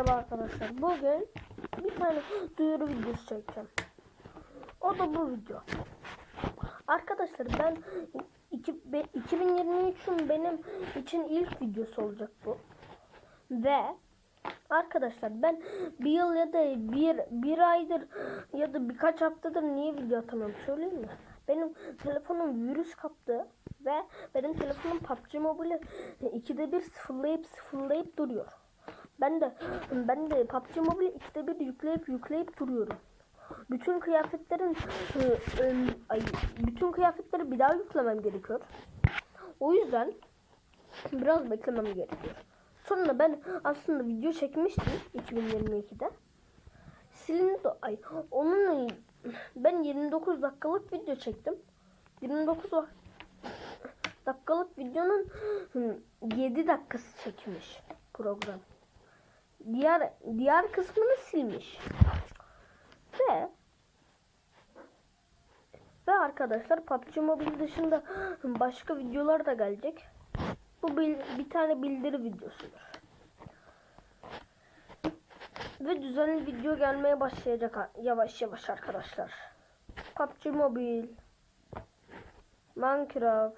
Merhaba arkadaşlar. Bugün bir tane duyuru videosu çekeceğim. O da bu video. Arkadaşlar ben iki, be, 2023'ün benim için ilk videosu olacak bu. Ve arkadaşlar ben bir yıl ya da bir, bir aydır ya da birkaç haftadır niye video atamıyorum söyleyeyim mi? Benim telefonum virüs kaptı ve benim telefonum PUBG Mobile ikide bir sıfırlayıp sıfırlayıp duruyor. Ben de ben de PUBG Mobile ikide bir yükleyip yükleyip duruyorum. Bütün kıyafetlerin ı, ı, ay, bütün kıyafetleri bir daha yüklemem gerekiyor. O yüzden biraz beklemem gerekiyor. Sonra ben aslında video çekmiştim 2022'de. Silindi ay onun ben 29 dakikalık video çektim. 29 vak- dakikalık videonun 7 dakikası çekmiş program. Diğer diğer kısmını silmiş. Ve ve arkadaşlar PUBG Mobile dışında başka videolar da gelecek. Bu bir, bir tane bildiri videosudur. Ve düzenli video gelmeye başlayacak yavaş yavaş arkadaşlar. PUBG Mobile, Minecraft,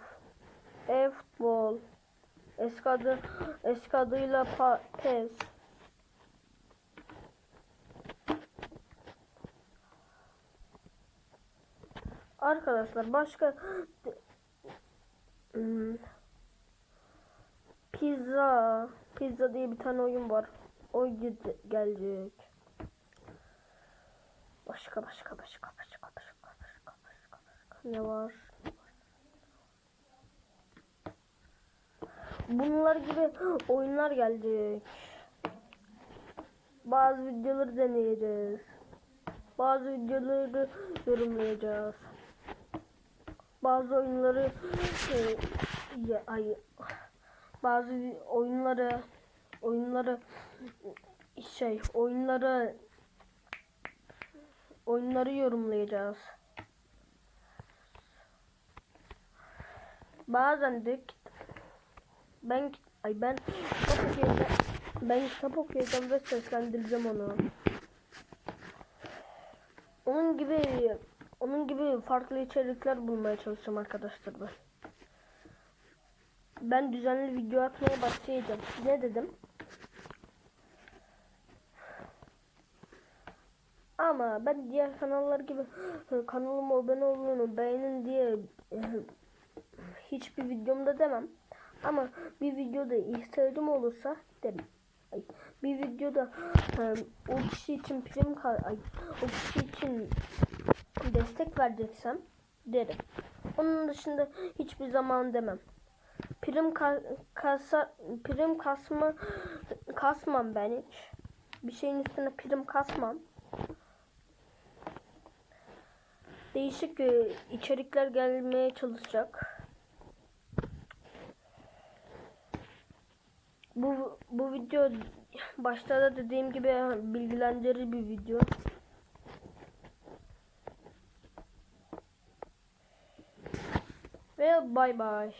e-futbol, eski, adı, eski PES, Arkadaşlar başka. Pizza Pizza diye bir tane oyun var. O gelecek. Başka başka başka başka başka başka başka başka ne var? Bunlar gibi oyunlar gelecek. Bazı videoları deneyeceğiz. Bazı videoları yorumlayacağız. Bazı oyunları e, ay, bazı oyunları oyunları şey oyunları oyunları yorumlayacağız. Bazen de ben ay ben kitap okuyacağım. Ben kitap okuyacağım ve seslendireceğim onu. Onun gibi onun gibi farklı içerikler bulmaya çalışacağım arkadaşlar ben. Ben düzenli video atmaya başlayacağım. Ne dedim? Ama ben diğer kanallar gibi kanalıma abone olun, beğenin diye hiçbir videomda demem. Ama bir videoda ihtiyacım olursa derim. Ay, bir videoda o kişi için prim ay, o kişi için destek vereceksem derim. Onun dışında hiçbir zaman demem. Prim ka- kasa prim kasma kasmam ben hiç. Bir şeyin üstüne prim kasmam. Değişik e, içerikler gelmeye çalışacak. Bu bu video başta da dediğim gibi bilgilendirici bir video. Ve bay bay.